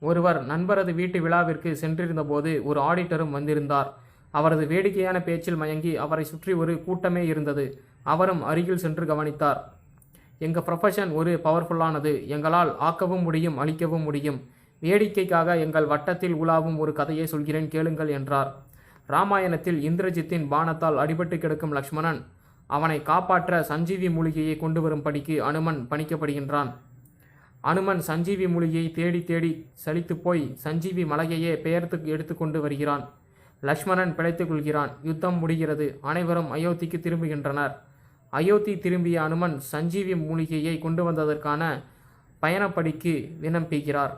ஒருவர் நண்பரது வீட்டு விழாவிற்கு சென்றிருந்தபோது ஒரு ஆடிட்டரும் வந்திருந்தார். அவரது வேடிக்கையான பேச்சில் மயங்கி அவரை சுற்றி ஒரு கூட்டமே இருந்தது. அவரும் அருகில் சென்று கவனித்தார். எங்கள் ப்ரொஃபஷன் ஒரு பவர்ஃபுல்லானது எங்களால் ஆக்கவும் முடியும் அழிக்கவும் முடியும். வேடிக்கைக்காக எங்கள் வட்டத்தில் உலாவும் ஒரு கதையை சொல்கிறேன் கேளுங்கள் என்றார். ராமாயணத்தில் இந்திரஜித்தின் பானத்தால் அடிபட்டு கிடக்கும் லக்ஷ்மணன் அவனை காப்பாற்ற சஞ்சீவி மூலிகையை கொண்டு வரும்படிக்கு அனுமன் பணிக்கப்படுகின்றான். அனுமன் சஞ்சீவி மூலிகையை தேடி தேடி சலித்து போய் சஞ்சீவி மலையையே பெயர்த்து எடுத்துக்கொண்டு வருகிறான். லக்ஷ்மணன் பிழைத்துக் கொள்கிறான். யுத்தம் முடிகிறது. அனைவரும் அயோத்திக்கு திரும்புகின்றனர். அயோத்தி திரும்பிய அனுமன் சஞ்சீவி மூலிகையை கொண்டு வந்ததற்கான பயணப்படிக்கு விண்ணப்பிக்கிறார்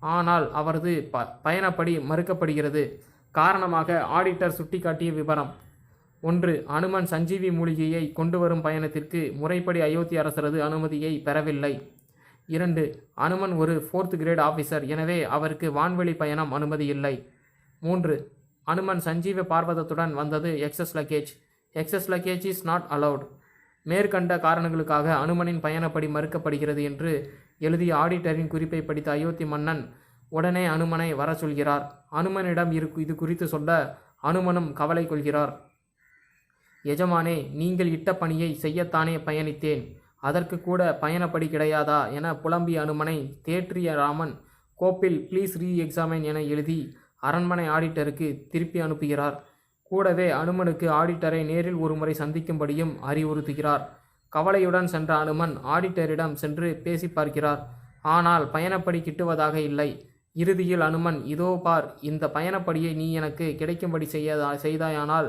ஆனால் அவரது ப பயணப்படி மறுக்கப்படுகிறது. காரணமாக ஆடிட்டர் சுட்டிக்காட்டிய விவரம் ஒன்று அனுமன் சஞ்சீவி மூலிகையை கொண்டு வரும் பயணத்திற்கு முறைப்படி அயோத்தி அரசரது அனுமதியை பெறவில்லை. இரண்டு அனுமன் ஒரு ஃபோர்த் கிரேட் ஆஃபீஸர் எனவே அவருக்கு வான்வெளி பயணம் அனுமதி இல்லை. மூன்று அனுமன் சஞ்சீவ பார்வதத்துடன் வந்தது excess luggage excess luggage is not allowed மேற்கண்ட காரணங்களுக்காக அனுமனின் பயணப்படி மறுக்கப்படுகிறது என்று எழுதிய ஆடிட்டரின் குறிப்பை படித்த அயோத்தி மன்னன் உடனே அனுமனை வர சொல்கிறார். அனுமனிடம் இருக்கு இது குறித்து சொல்ல அனுமனும் கவலை கொள்கிறார். எஜமானே நீங்கள் இட்ட பணியை செய்யத்தானே பயணித்தேன். அதற்கு கூட பயணப்படி கிடையாதா என புலம்பிய அனுமனை தேற்றிய ராமன் கோப்பில் ப்ளீஸ் ரீ எக்ஸாமின் என எழுதி அரண்மனை ஆடிட்டருக்கு திருப்பி அனுப்புகிறார். கூடவே அனுமனுக்கு ஆடிட்டரை நேரில் ஒருமுறை சந்திக்கும்படியும் அறிவுறுத்துகிறார். கவலையுடன் சென்ற அனுமன் ஆடிட்டரிடம் சென்று பேசி பார்க்கிறார். ஆனால் பயணப்படி கிட்டுவதாக இல்லை. இறுதியில் அனுமன் இதோ பார் இந்த பயணப்படியை நீ எனக்கு கிடைக்கும்படி செய்யதா செய்தாயானால்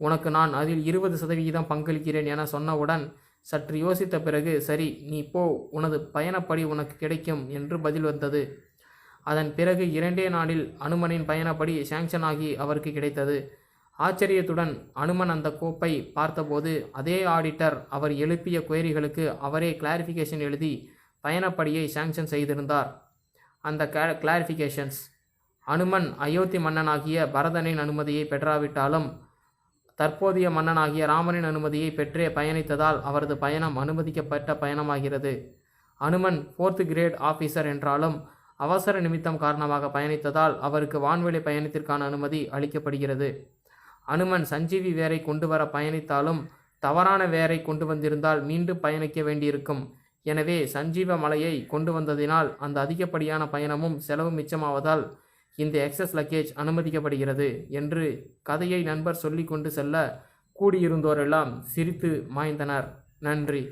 உனக்கு நான் அதில் இருபது சதவிகிதம் பங்களிக்கிறேன் என சொன்னவுடன் சற்று யோசித்த பிறகு சரி நீ போ உனது பயணப்படி உனக்கு கிடைக்கும் என்று பதில் வந்தது. அதன் பிறகு இரண்டே நாளில் அனுமனின் பயணப்படி சாங்ஷன் ஆகி அவருக்கு கிடைத்தது. ஆச்சரியத்துடன் அனுமன் அந்த கோப்பை பார்த்தபோது அதே ஆடிட்டர் அவர் எழுப்பிய குயரிகளுக்கு அவரே கிளாரிஃபிகேஷன் எழுதி பயணப்படியை சாங்ஷன் செய்திருந்தார். அந்த கிளாரிஃபிகேஷன்ஸ் அனுமன் அயோத்தி மன்னனாகிய பரதனின் அனுமதியை பெற்றாவிட்டாலும் தற்போதைய மன்னனாகிய ராமனின் அனுமதியை பெற்றே பயணித்ததால் அவரது பயணம் அனுமதிக்கப்பட்ட பயணமாகிறது. அனுமன் ஃபோர்த் கிரேட் ஆஃபீஸர் என்றாலும் அவசர நிமித்தம் காரணமாக பயணித்ததால் அவருக்கு வான்வெளி பயணத்திற்கான அனுமதி அளிக்கப்படுகிறது. அனுமன் சஞ்சீவி வேரை கொண்டு வர பயணித்தாலும் தவறான வேரை கொண்டு வந்திருந்தால் மீண்டும் பயணிக்க வேண்டியிருக்கும். எனவே சஞ்சீவ மலையை கொண்டு வந்ததினால் அந்த அதிகப்படியான பயணமும் செலவு மிச்சமாவதால் இந்த எக்ஸஸ் லக்கேஜ் அனுமதிக்கப்படுகிறது என்று கதையை நண்பர் சொல்லிக்கொண்டு செல்ல கூடியிருந்தோரெல்லாம் சிரித்து மாய்ந்தனர். நன்றி.